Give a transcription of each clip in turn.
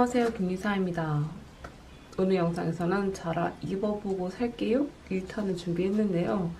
안녕하세요 김리사입니다. 오늘 영상에서는 자라 입어보고 살게요 1탄을 준비했는데요.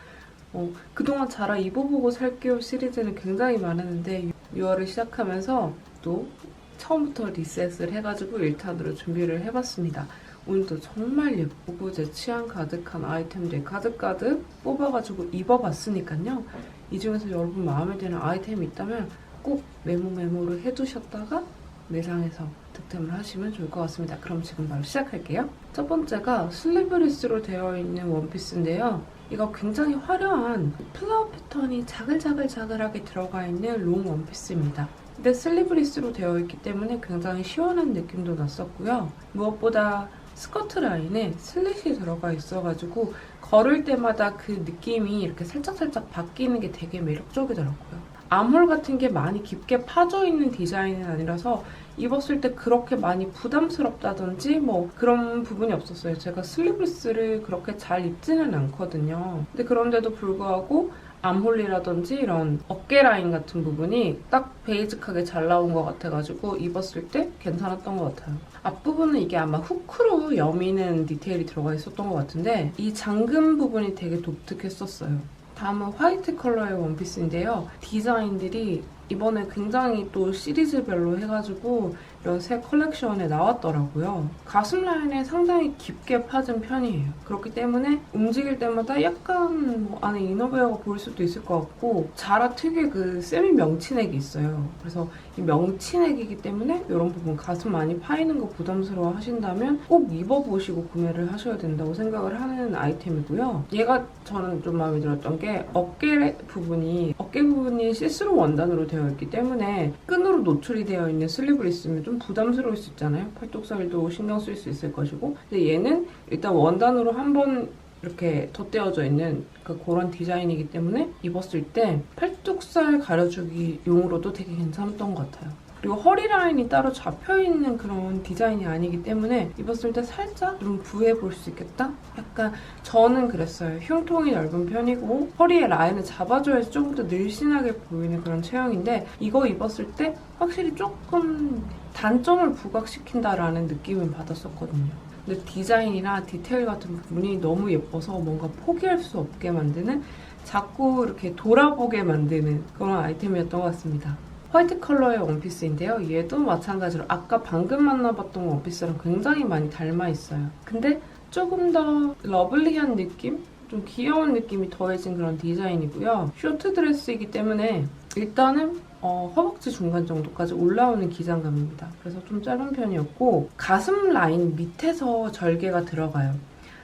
어, 그동안 자라 입어보고 살게요 시리즈는 굉장히 많았는데 6월을 시작하면서 또 처음부터 리셋을 해가지고 1탄으로 준비를 해봤습니다. 오늘도 정말 예쁘고 제 취향 가득한 아이템들 가득가득 뽑아가지고 입어봤으니까요. 이 중에서 여러분 마음에 드는 아이템이 있다면 꼭 메모 메모를 해두셨다가 매장에서 득템을 하시면 좋을 것 같습니다. 그럼 지금 바로 시작할게요. 첫 번째가 슬리브리스로 되어 있는 원피스인데요. 이거 굉장히 화려한 플라워 패턴이 자글자글자글하게 들어가 있는 롱 원피스입니다. 근데 슬리브리스로 되어 있기 때문에 굉장히 시원한 느낌도 났었고요. 무엇보다 스커트 라인에 슬릿이 들어가 있어가지고 걸을 때마다 그 느낌이 이렇게 살짝살짝 바뀌는 게 되게 매력적이더라고요. 암홀 같은 게 많이 깊게 파져 있는 디자인은 아니라서 입었을 때 그렇게 많이 부담스럽다든지 뭐 그런 부분이 없었어요. 제가 슬리브리스를 그렇게 잘 입지는 않거든요. 근데 그런데도 불구하고 암홀이라든지 이런 어깨 라인 같은 부분이 딱 베이직하게 잘 나온 것 같아가지고 입었을 때 괜찮았던 것 같아요. 앞부분은 이게 아마 후크로 여미는 디테일이 들어가 있었던 것 같은데 이 잠금 부분이 되게 독특했었어요. 다음은 화이트 컬러의 원피스인데요. 디자인들이 이번에 굉장히 또 시리즈별로 해가지고 이런 새 컬렉션에 나왔더라고요. 가슴 라인에 상당히 깊게 파진 편이에요. 그렇기 때문에 움직일 때마다 약간 뭐 안에 이너웨어가 보일 수도 있을 것 같고 자라 특유의 그 세미 명치넥이 있어요. 그래서 이 명치넥이기 때문에 이런 부분 가슴 많이 파이는 거 부담스러워 하신다면 꼭 입어보시고 구매를 하셔야 된다고 생각을 하는 아이템이고요. 얘가 저는 좀 마음에 들었던 게 어깨 부분이 어깨 부분이 시스루 원단으로 되어 있기 때문에 끈으로 노출이 되어 있는 슬리브를 있으면 좀 부담스러울 수 있잖아요. 팔뚝살도 신경 쓸 수 있을 것이고 근데 얘는 일단 원단으로 한번 이렇게 덧대어져 있는 그 그런 디자인이기 때문에 입었을 때 팔뚝살 가려주기 용으로도 되게 괜찮았던 것 같아요. 그리고 허리 라인이 따로 잡혀 있는 그런 디자인이 아니기 때문에 입었을 때 살짝 좀 부해 볼 수 있겠다? 약간 저는 그랬어요. 흉통이 넓은 편이고 허리에 라인을 잡아줘야지 조금 더 늘씬하게 보이는 그런 체형인데 이거 입었을 때 확실히 조금 단점을 부각시킨다라는 느낌을 받았었거든요. 근데 디자인이나 디테일 같은 부분이 너무 예뻐서 뭔가 포기할 수 없게 만드는 자꾸 이렇게 돌아보게 만드는 그런 아이템이었던 것 같습니다. 화이트 컬러의 원피스인데요. 얘도 마찬가지로 아까 방금 만나봤던 원피스랑 굉장히 많이 닮아 있어요. 근데 조금 더 러블리한 느낌? 좀 귀여운 느낌이 더해진 그런 디자인이고요. 쇼트 드레스이기 때문에 일단은 어, 허벅지 중간 정도까지 올라오는 기장감입니다. 그래서 좀 짧은 편이었고 가슴 라인 밑에서 절개가 들어가요.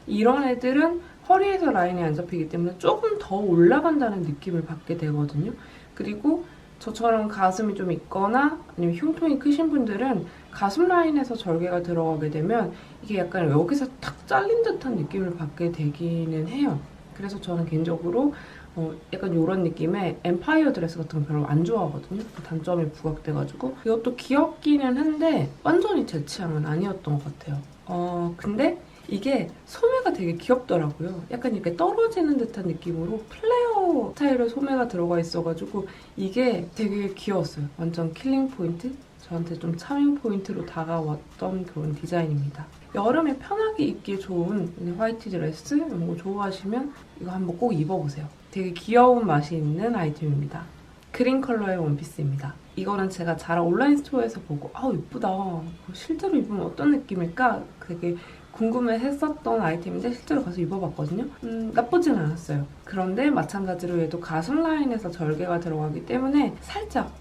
이런 애들은 허리에서 라인이 안 잡히기 때문에 조금 더 올라간다는 느낌을 받게 되거든요. 그리고 저처럼 가슴이 좀 있거나 아니면 흉통이 크신 분들은 가슴 라인에서 절개가 들어가게 되면 이게 약간 여기서 탁 잘린 듯한 느낌을 받게 되기는 해요. 그래서 저는 개인적으로 어, 약간 이런 느낌의 엠파이어 드레스 같은 거 별로 안 좋아하거든요. 그 단점이 부각돼가지고 이것도 귀엽기는 한데 완전히 제 취향은 아니었던 것 같아요. 어 근데 이게 소매가 되게 귀엽더라고요. 약간 이렇게 떨어지는 듯한 느낌으로 플레어 스타일의 소매가 들어가 있어가지고 이게 되게 귀여웠어요. 완전 킬링 포인트? 저한테 좀 차밍 포인트로 다가왔던 그런 디자인입니다. 여름에 편하게 입기 좋은 화이트 드레스 이런 거 좋아하시면 이거 한번 꼭 입어보세요. 되게 귀여운 맛이 있는 아이템입니다. 그린 컬러의 원피스입니다. 이거는 제가 자라 온라인 스토어에서 보고 아우 예쁘다. 실제로 입으면 어떤 느낌일까? 되게 궁금해 했었던 아이템인데 실제로 가서 입어봤거든요. 음, 나쁘진 않았어요. 그런데 마찬가지로 얘도 가슴 라인에서 절개가 들어가기 때문에 살짝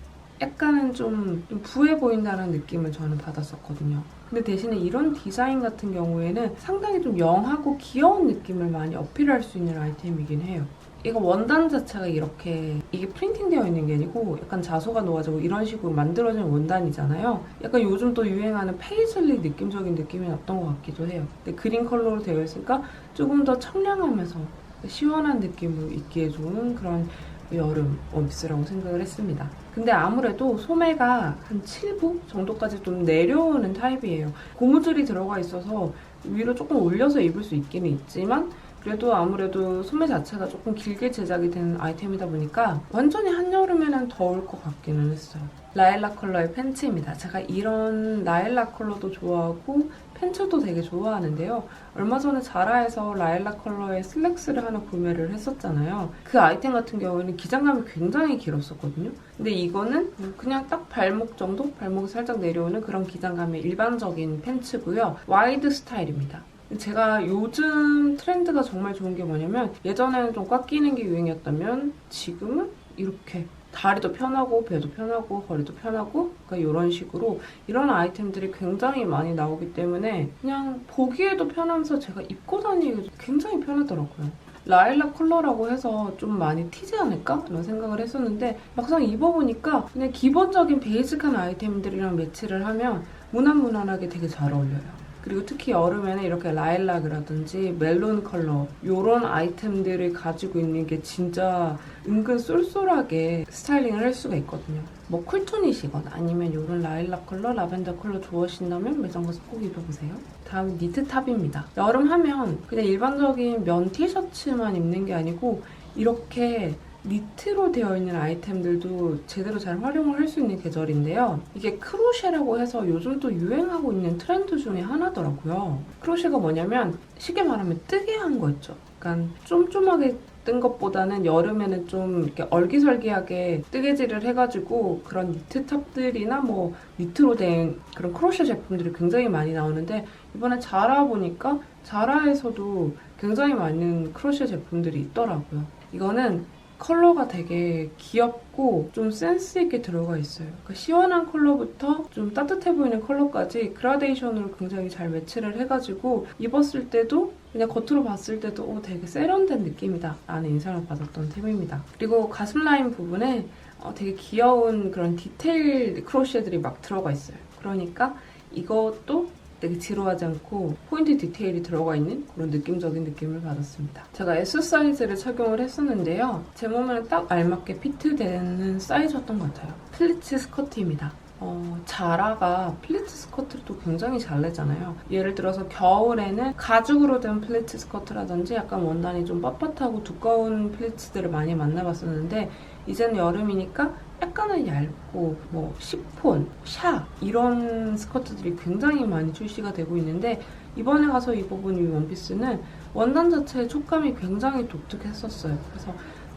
약간은 좀, 좀 부해 보인다는 느낌을 저는 받았었거든요. 근데 대신에 이런 디자인 같은 경우에는 상당히 좀 영하고 귀여운 느낌을 많이 어필할 수 있는 아이템이긴 해요. 이거 원단 자체가 이렇게 이게 프린팅 되어 있는 게 아니고 약간 자소가 놓아지고 이런 식으로 만들어진 원단이잖아요. 약간 요즘 또 유행하는 페이즐리 느낌적인 느낌이 났던 것 같기도 해요. 근데 그린 컬러로 되어 있으니까 조금 더 청량하면서 시원한 느낌으로 입기에 좋은 그런 여름 원피스라고 생각을 했습니다. 근데 아무래도 소매가 한 7부 정도까지 좀 내려오는 타입이에요. 고무줄이 들어가 있어서 위로 조금 올려서 입을 수 있기는 있지만 그래도 아무래도 소매 자체가 조금 길게 제작이 된 아이템이다 보니까 완전히 한여름에는 더울 것 같기는 했어요. 라일락 컬러의 팬츠입니다. 제가 이런 라일락 컬러도 좋아하고 팬츠도 되게 좋아하는데요. 얼마 전에 자라에서 라일락 컬러의 슬랙스를 하나 구매를 했었잖아요. 그 아이템 같은 경우에는 기장감이 굉장히 길었었거든요. 근데 이거는 그냥 딱 발목 정도? 발목이 살짝 내려오는 그런 기장감의 일반적인 팬츠고요. 와이드 스타일입니다. 제가 요즘 트렌드가 정말 좋은 게 뭐냐면 예전에는 좀 꽉 끼는 게 유행이었다면 지금은 이렇게 다리도 편하고 배도 편하고 허리도 편하고 그러니까 이런 식으로 이런 아이템들이 굉장히 많이 나오기 때문에 그냥 보기에도 편하면서 제가 입고 다니기도 굉장히 편하더라고요. 라일락 컬러라고 해서 좀 많이 튀지 않을까? 이런 생각을 했었는데 막상 입어보니까 그냥 기본적인 베이직한 아이템들이랑 매치를 하면 무난무난하게 되게 잘 어울려요. 그리고 특히 여름에는 이렇게 라일락이라든지 멜론 컬러 이런 아이템들을 가지고 있는 게 진짜 은근 쏠쏠하게 스타일링을 할 수가 있거든요. 뭐 쿨톤이시거나 아니면 이런 라일락 컬러, 라벤더 컬러 좋아하신다면 매장 가서 꼭 입어보세요. 다음 니트 탑입니다. 여름 하면 그냥 일반적인 면 티셔츠만 입는 게 아니고 이렇게 니트로 되어 있는 아이템들도 제대로 잘 활용을 할 수 있는 계절인데요. 이게 크로셰라고 해서 요즘 또 유행하고 있는 트렌드 중에 하나더라고요. 크로셰가 뭐냐면 쉽게 말하면 뜨개 한 거 있죠. 약간 쫌쫌하게 뜬 것보다는 여름에는 좀 이렇게 얼기설기하게 뜨개질을 해가지고 그런 니트 탑들이나 뭐 니트로 된 그런 크로셰 제품들이 굉장히 많이 나오는데 이번에 자라 보니까 자라에서도 굉장히 많은 크로셰 제품들이 있더라고요. 이거는 컬러가 되게 귀엽고 좀 센스 있게 들어가 있어요. 그러니까 시원한 컬러부터 좀 따뜻해 보이는 컬러까지 그라데이션으로 굉장히 잘 매치를 해가지고 입었을 때도 그냥 겉으로 봤을 때도 오, 되게 세련된 느낌이다 라는 인상을 받았던 템입니다. 그리고 가슴 라인 부분에 어, 되게 귀여운 그런 디테일 크로셰들이 막 들어가 있어요. 그러니까 이것도 되게 지루하지 않고 포인트 디테일이 들어가 있는 그런 느낌적인 느낌을 받았습니다. 제가 S 사이즈를 착용을 했었는데요. 제 몸에는 딱 알맞게 피트되는 사이즈였던 것 같아요. 플리츠 스커트입니다. 어, 자라가 플리츠 스커트를 또 굉장히 잘 내잖아요. 예를 들어서 겨울에는 가죽으로 된 플리츠 스커트라든지 약간 원단이 좀 뻣뻣하고 두꺼운 플리츠들을 많이 만나봤었는데 이제는 여름이니까 약간은 얇고 뭐 시폰, 샤 이런 스커트들이 굉장히 많이 출시가 되고 있는데 이번에 가서 입어본 이 원피스는 원단 자체의 촉감이 굉장히 독특했었어요. 그래서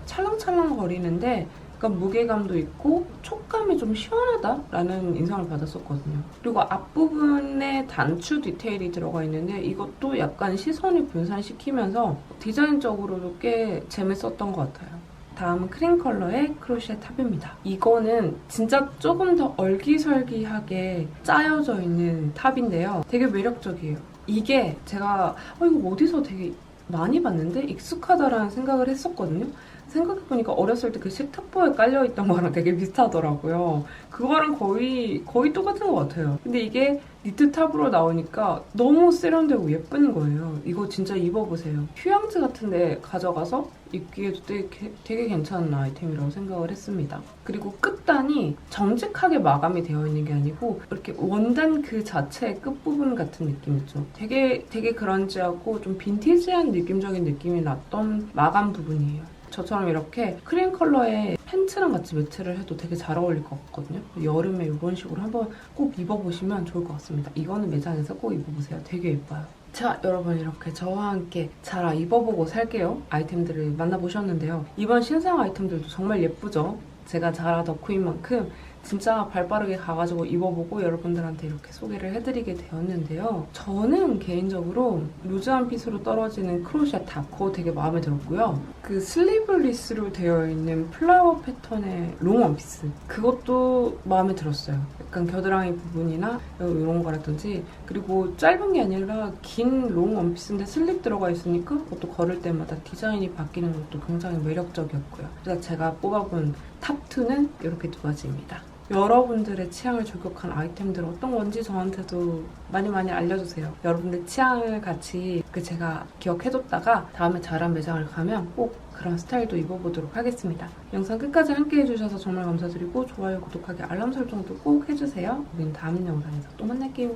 찰랑찰랑 거리는데 약간 무게감도 있고 촉감이 좀 시원하다라는 인상을 받았었거든요. 그리고 앞부분에 단추 디테일이 들어가 있는데 이것도 약간 시선을 분산시키면서 디자인적으로도 꽤 재밌었던 것 같아요. 다음은 크림 컬러의 크로셰 탑입니다. 이거는 진짜 조금 더 얼기설기하게 짜여져 있는 탑인데요. 되게 매력적이에요. 이게 제가 어, 이거 어디서 되게 많이 봤는데 익숙하다라는 생각을 했었거든요. 생각해보니까 어렸을 때 그 식탁보에 깔려있던 거랑 되게 비슷하더라고요. 그거랑 거의, 거의 똑같은 것 같아요. 근데 이게 니트 탑으로 나오니까 너무 세련되고 예쁜 거예요. 이거 진짜 입어보세요. 휴양지 같은 데 가져가서 입기에도 되게, 되게 괜찮은 아이템이라고 생각을 했습니다. 그리고 끝단이 정직하게 마감이 되어 있는 게 아니고 이렇게 원단 그 자체의 끝부분 같은 느낌 있죠. 되게, 되게 그런지하고 좀 빈티지한 느낌적인 느낌이 났던 마감 부분이에요. 저처럼 이렇게 크림 컬러의 팬츠랑 같이 매치를 해도 되게 잘 어울릴 것 같거든요. 여름에 이런 식으로 한번 꼭 입어보시면 좋을 것 같습니다. 이거는 매장에서 꼭 입어보세요. 되게 예뻐요. 자, 여러분 이렇게 저와 함께 자라 입어보고 살게요. 아이템들을 만나보셨는데요. 이번 신상 아이템들도 정말 예쁘죠? 제가 자라 덕후인 만큼 진짜 발빠르게 가가지고 입어보고 여러분들한테 이렇게 소개를 해드리게 되었는데요. 저는 개인적으로 루즈한 핏으로 떨어지는 크로셰 탑 그거 되게 마음에 들었고요. 그 슬리브리스로 되어 있는 플라워 패턴의 롱 원피스 그것도 마음에 들었어요. 약간 겨드랑이 부분이나 이런 거라든지 그리고 짧은 게 아니라 긴 롱 원피스인데 슬립 들어가 있으니까 그것도 걸을 때마다 디자인이 바뀌는 것도 굉장히 매력적이었고요. 그래서 제가 뽑아본 탑2는 이렇게 두 가지입니다. 여러분들의 취향을 저격한 아이템들 어떤 건지 저한테도 많이 많이 알려주세요. 여러분들 취향을 같이 그 제가 기억해뒀다가 다음에 자란 매장을 가면 꼭 그런 스타일도 입어보도록 하겠습니다. 영상 끝까지 함께 해주셔서 정말 감사드리고 좋아요, 구독하기, 알람 설정도 꼭 해주세요. 우린 다음 영상에서 또 만날게요.